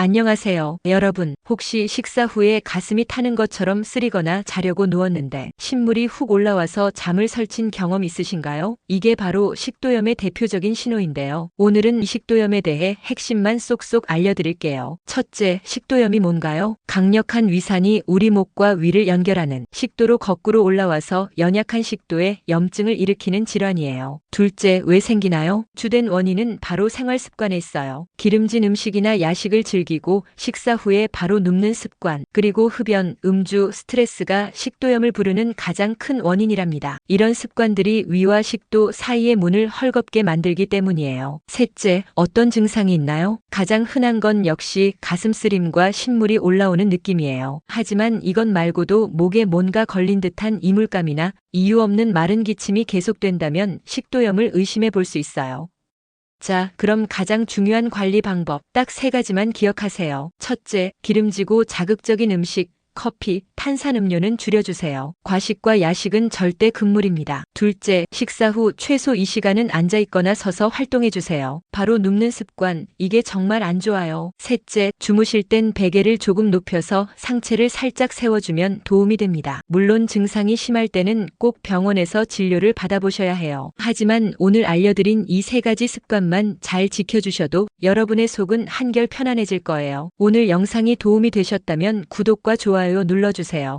안녕하세요. 여러분, 혹시 식사 후에 가슴이 타는 것처럼 쓰리거나 자려고 누웠는데 신물이 훅 올라와서 잠을 설친 경험 있으신가요? 이게 바로 식도염의 대표적인 신호인데요. 오늘은 식도염에 대해 핵심만 쏙쏙 알려드릴게요. 첫째, 식도염이 뭔가요? 강력한 위산이 우리 목과 위를 연결하는 식도로 거꾸로 올라와서 연약한 식도에 염증을 일으키는 질환이에요. 둘째, 왜 생기나요? 주된 원인은 바로 생활 습관에 있어요. 기름진 음식이나 야식을 즐기 고 식사 후에 바로 눕는 습관, 그리고 흡연, 음주, 스트레스가 식도염을 부르는 가장 큰 원인이랍니다. 이런 습관들이 위와 식도 사이의 문을 헐겁게 만들기 때문이에요. 셋째, 어떤 증상이 있나요? 가장 흔한 건 역시 가슴 쓰림과 신물이 올라오는 느낌이에요. 하지만 이것 말고도 목에 뭔가 걸린 듯한 이물감이나 이유 없는 마른 기침이 계속된다면 식도염을 의심해 볼 수 있어요. 자, 그럼 가장 중요한 관리 방법 딱 세 가지만 기억하세요. 첫째, 기름지고 자극적인 음식, 커피, 탄산음료는 줄여주세요. 과식과 야식은 절대 금물입니다. 둘째, 식사 후 최소 2시간은 앉아있거나 서서 활동해주세요. 바로 눕는 습관, 이게 정말 안 좋아요. 셋째, 주무실 땐 베개를 조금 높여서 상체를 살짝 세워주면 도움이 됩니다. 물론 증상이 심할 때는 꼭 병원에서 진료를 받아보셔야 해요. 하지만 오늘 알려드린 이 세 가지 습관만 잘 지켜주셔도 여러분의 속은 한결 편안해질 거예요. 오늘 영상이 도움이 되셨다면 구독과 좋아요 눌러주세요.